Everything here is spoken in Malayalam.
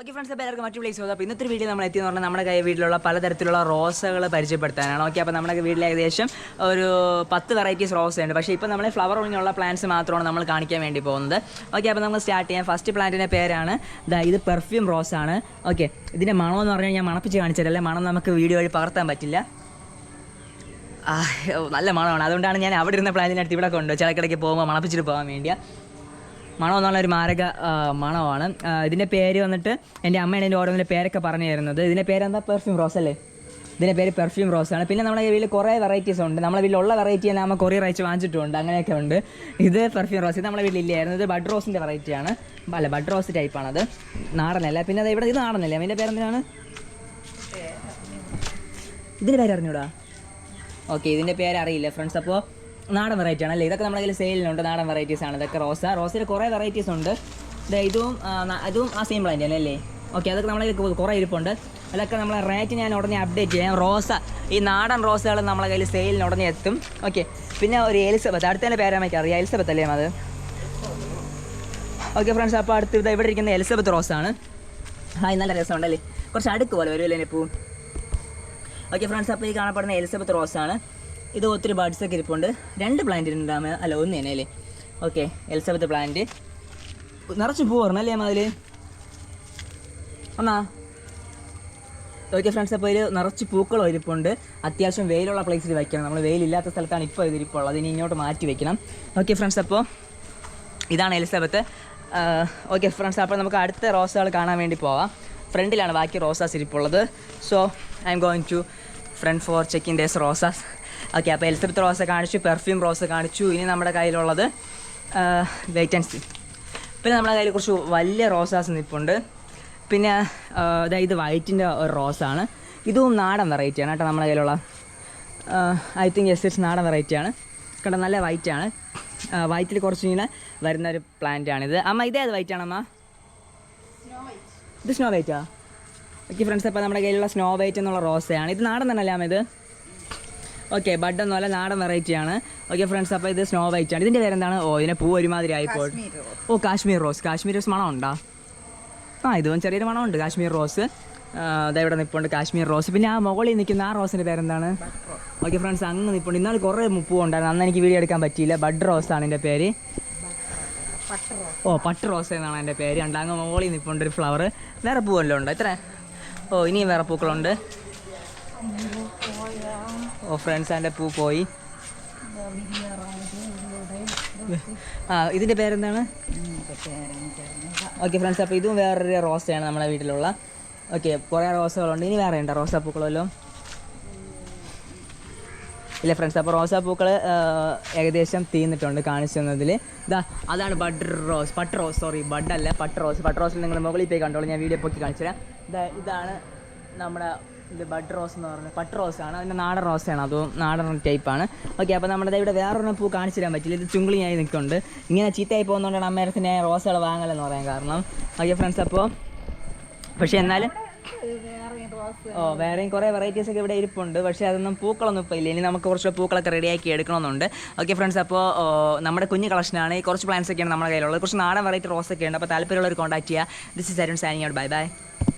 ഓക്കെ ഫ്രണ്ട്സ് അപ്പോൾ എല്ലാവർക്കും മറ്റു പ്ലേസ് അപ്പോൾ ഇന്നത്തെ വീഡിയോ നമ്മൾ എത്തിയെന്ന് പറഞ്ഞാൽ നമ്മുടെ കൈ വീട്ടിലുള്ള പലതരത്തിലുള്ള റോസകൾ പരിചയപ്പെടുത്താനാണ്. ഓക്കെ അപ്പോൾ നമ്മുടെ വീട്ടിൽ ഏകദേശം ഒരു പത്ത് വെറൈറ്റീസ് റോസ് ഉണ്ട്. പക്ഷേ ഇപ്പോൾ നമ്മൾ ഫ്ലവർ ഒഴിഞ്ഞുള്ള പ്ലാന്റ്സ് മാത്രമാണ് നമ്മൾ കാണിക്കാൻ വേണ്ടി പോകുന്നത്. ഓക്കെ അപ്പോൾ നമുക്ക് സ്റ്റാർട്ട് ചെയ്യാം. ഫസ്റ്റ് പ്ലാന്റിന്റെ പേരാണ് ദാ ഇത് പെർഫ്യൂം റോസ് ആണ്. ഓക്കെ ഇതിന്റെ മണമെന്ന് പറഞ്ഞാൽ ഞാൻ മണപ്പിച്ച് കാണിച്ചിട്ടല്ലേ മണം നമുക്ക് വീഡിയോ വഴി പകർത്താൻ പറ്റില്ല. നല്ല മണമാണ്. അതുകൊണ്ടാണ് ഞാൻ അവിടെ ഇരുന്ന പ്ലാന്റിന്റെ അടുത്ത് ഇവിടെ കൊണ്ടുപോകും ചിലക്കിടയ്ക്ക് പോകുമ്പോൾ മണപ്പിച്ചിട്ട് പോകാൻ വേണ്ടിയാണ് മണം എന്നുള്ള ഒരു മാരക മണമാണ്. ഇതിന്റെ പേര് വന്നിട്ട് എന്റെ അമ്മയാണ് എന്റെ ഓരോന്നിന്റെ പേരൊക്കെ പറഞ്ഞു തരുന്നത്. ഇതിന്റെ പേരെന്താ? പെർഫ്യൂം റോസ് അല്ലേ? ഇതിന്റെ പേര് പെർഫ്യൂം റോസ് ആണ്. പിന്നെ നമ്മുടെ വീട്ടിൽ കുറേ വെറൈറ്റീസ് ഉണ്ട്. നമ്മുടെ വീട്ടിലുള്ള വെറൈറ്റി തന്നെ നമ്മൾ കൊറിയർ അയച്ച് വാങ്ങിച്ചിട്ടുണ്ട്. അങ്ങനെയൊക്കെ ഉണ്ട്. ഇത് പെർഫ്യൂം റോസ് ഇത് നമ്മുടെ വീട്ടിൽ ഇല്ലായിരുന്നു ഇത് ബഡ് റോസിന്റെ വെറൈറ്റിയാണ് അല്ല ബഡ് റോസ് ടൈപ്പാണത് നാടനല്ല. പിന്നെ അത് ഇവിടെ ഇത് നാടനല്ല? അതിന്റെ പേരെന്തിനാണ്? ഇതിന്റെ പേര് അറിഞ്ഞൂടാ? ഓക്കെ ഇതിന്റെ പേര് അറിയില്ല ഫ്രണ്ട്സ് അപ്പോൾ നാടൻ വെറൈറ്റി ആണ് അല്ലേ ഇതൊക്കെ നമ്മുടെ കയ്യിൽ സെയിലിനുണ്ട് നാടൻ വെറൈറ്റീസ് ആണ്. ഇതൊക്കെ റോസ. റോസയിൽ കുറേ വെറൈറ്റീസ് ഉണ്ട്. ഇതും അതും ആ സെയിം പ്ലാന്റ് അല്ലേ? ഓക്കെ അതൊക്കെ നമ്മളെ കുറേ ഇരിപ്പുണ്ട്. അതൊക്കെ നമ്മളെ റേറ്റ് ഞാൻ ഉടനെ അപ്ഡേറ്റ് ചെയ്യാം. റോസ ഈ നാടൻ റോസകൾ നമ്മളെ കയ്യിൽ സെയിലിന് ഉടനെ എത്തും. ഓക്കെ പിന്നെ ഒരു എലിസബത്ത്. അടുത്തതിന്റെ തന്നെ നമുക്ക് അറിയാം. എലിസബത്ത് അല്ലേ അത്? ഓക്കെ ഫ്രണ്ട്സ് അപ്പോൾ അടുത്ത് ഇത് ഇവിടെ ഇരിക്കുന്ന എലിസബത്ത് റോസാണ്. ഹായ് നല്ല രസമുണ്ടല്ലേ? കുറച്ച് അടുക്ക് പോലെ വരുമല്ലേ പൂ ഓക്കെ ഫ്രണ്ട്സ് അപ്പോൾ ഈ കാണപ്പെടുന്ന എലിസബത്ത് റോസാണ്. ഇത് ഒത്തിരി ഒക്കെ ഇരിപ്പുണ്ട്. രണ്ട് പ്ലാന്റ് ഉണ്ടാകുമ്പോൾ അല്ല ഒന്ന് തന്നെ അല്ലേ ഓക്കെ എലിസബത്ത് പ്ലാന്റ് നിറച്ച് പൂ അല്ലേ അതിൽ ഒന്നാ ഓക്കെ ഫ്രണ്ട്സ് അപ്പോൾ ഇതിൽ നിറച്ച് പൂക്കളും ഇരിപ്പുണ്ട്. അത്യാവശ്യം വെയിലുള്ള പ്ലേസിൽ വയ്ക്കണം നമ്മൾ വെയിലില്ലാത്ത സ്ഥലത്താണ് ഇപ്പോൾ ഇത് ഇരിപ്പുള്ളത്. അതിന് ഇങ്ങോട്ട് മാറ്റി വെക്കണം. ഓക്കെ ഫ്രണ്ട്സ് അപ്പോൾ ഇതാണ് എലിസബത്ത് ഓക്കെ ഫ്രണ്ട്സ് അപ്പോൾ നമുക്ക് അടുത്ത റോസുകൾ കാണാൻ വേണ്ടി പോവാം. ഫ്രണ്ടിലാണ് ബാക്കി roses ഇരിപ്പുള്ളത്. So I'm going to front for checking these roses. Okay അപ്പോൾ എലിസബത്ത് റോസ് കാണിച്ചു പെർഫ്യൂം റോസ് കാണിച്ചു. ഇനി നമ്മുടെ കയ്യിലുള്ളത് വെയിറ്റ് ആൻഡ് സി പിന്നെ നമ്മുടെ കയ്യിൽ കുറച്ച് വലിയ റോസാസ് നിൽപ്പുണ്ട് പിന്നെ അതായത് ഇത് വൈറ്റിന്റെ ഒരു റോസാണ്. ഇതും നാടൻ വെറൈറ്റിയാണ് കേട്ടോ നമ്മുടെ കയ്യിലുള്ള. ഐ തിങ്ക് എസ് ഇറ്റ്സ് നാടൻ വെറൈറ്റിയാണ് കേട്ടോ നല്ല വൈറ്റ് ആണ്. വൈറ്റിൽ കുറച്ച് ഇങ്ങനെ വരുന്ന ഒരു പ്ലാന്റ് ആണിത് അമ്മ ഇതേത് വൈറ്റ് ആണമ്മ ഇത് സ്നോ വൈറ്റാ ഓക്കെ ഫ്രണ്ട്സ് അപ്പോൾ നമ്മുടെ കയ്യിലുള്ള സ്നോ വൈറ്റ് എന്നുള്ള റോസയാണ്. ഇത് നാടൻ തന്നെ അല്ലേ അമ്മ ഇത്? ഓക്കെ ബഡ് എന്നല്ല നാടൻ വെറൈറ്റി ആണ്. ഓക്കെ ഫ്രണ്ട്സ് അപ്പോൾ ഇത് സ്നോ വൈറ്റ് ആണ്. ഇതിന്റെ പേരെന്താണ്? ഓ ഇതിനെ പൂ ഒരുമാതിരി ആയിപ്പോൾ. ഓ കാശ്മീർ റോസ് കാശ്മീർ റോസ് മണം ഉണ്ടോ? ആ ഇതും ചെറിയൊരു മണമുണ്ട് കാശ്മീർ റോസ് ഇവിടെ നിൽപ്പുണ്ട് കാശ്മീർ റോസ് പിന്നെ ആ മുകളിൽ നിൽക്കുന്ന ആ റോസിന്റെ പേരെന്താണ്? ഓക്കെ ഫ്രണ്ട്സ് അങ്ങ് നിൽപ്പുണ്ട് ഇന്നാൾ കുറേ പൂ ഉണ്ടായിരുന്നു. അന്ന് എനിക്ക് വീഡിയോ എടുക്കാൻ പറ്റിയില്ല. ബഡ് റോസ് ആണ് എന്റെ പേര്. ഓ പട്ട് റോസ് എന്നാണ് എന്റെ പേര്. ഉണ്ട് അങ്ങ് മുകളിൽ നിൽപ്പുണ്ട് ഒരു ഫ്ലവർ വേറെ പൂവല്ലോ ഉണ്ട്? എത്ര ഓ ഇനിയും വേറെ പൂക്കളുണ്ട്. ഫ്രണ്ട്സ് ആൻഡ് പൂ പോയി. ആ ഇതിന്റെ പേരെന്താണ്? ഓക്കെ ഫ്രണ്ട്സ് അപ്പോൾ ഇതും വേറൊരു റോസയാണ് നമ്മുടെ വീട്ടിലുള്ള. ഓക്കെ കുറേ റോസകളുണ്ട്. ഇനി വേറെ ഉണ്ടോ? റോസാപ്പൂക്കളല്ലോ ഇല്ല ഫ്രണ്ട്സ് അപ്പോൾ റോസാപ്പൂക്കൾ ഏകദേശം തീന്നിട്ടുണ്ട് കാണിച്ചു തന്നതിൽ ഇതാ അതാണ് ബഡ് റോസ്. പട്ട് റോസ് സോറി ബഡ് അല്ല പട്ട് റോസ്. പട്ട് റോസ് നിങ്ങൾ മുകളിൽ പോയി കണ്ടോളൂ. ഞാൻ വീഡിയോ പൊക്കി കാണിച്ചു തരാം ഇതാ ഇതാണ് നമ്മുടെ ഇത് ബഡ് റോസ് എന്ന് പറഞ്ഞ പട്ട് റോസ് ആണ് അതിന്റെ നാടൻ റോസാണ്. അതും നാടൻ ടൈപ്പാണ്. ഓക്കെ അപ്പോൾ നമ്മുടെ ഇവിടെ വേറൊരു പൂ കാണിച്ചു തരാൻ പറ്റില്ല. ഇത് ചുങ്കിളിയായി നിൽക്കുന്നുണ്ട്. ഇങ്ങനെ ചീത്തയായി പോകുന്നതുകൊണ്ടാണ് അമ്മേരത്തിന് റോസുകൾ വാങ്ങലെന്ന് പറയാൻ കാരണം. ഓക്കെ ഫ്രണ്ട്സ് അപ്പോൾ പക്ഷേ എന്നാലും ഓ വേറെയും കുറേ വെറൈറ്റീസ് ഒക്കെ ഇവിടെ ഇരിപ്പുണ്ട്. പക്ഷേ അതൊന്നും പൂക്കളൊന്നും ഇപ്പോൾ ഇല്ല. ഇനി നമുക്ക് കുറച്ച് പൂക്കളൊക്കെ റെഡിയാക്കി എടുക്കണമെന്നുണ്ട്. ഓക്കെ ഫ്രണ്ട്സ് അപ്പോൾ നമ്മുടെ കുഞ്ഞു കളക്ഷനാണ്. കുറച്ച് പ്ലാൻസ് ഒക്കെയാണ് നമ്മുടെ കയ്യിലുള്ളത്. കുറച്ച് നാടൻ വെറൈറ്റി റോസ് ഒക്കെ ഉണ്ട്. അപ്പോൾ താല്പര്യമുള്ളവർ കോൺടാക്ട് ചെയ്യുക. This is Arun signing out bye bye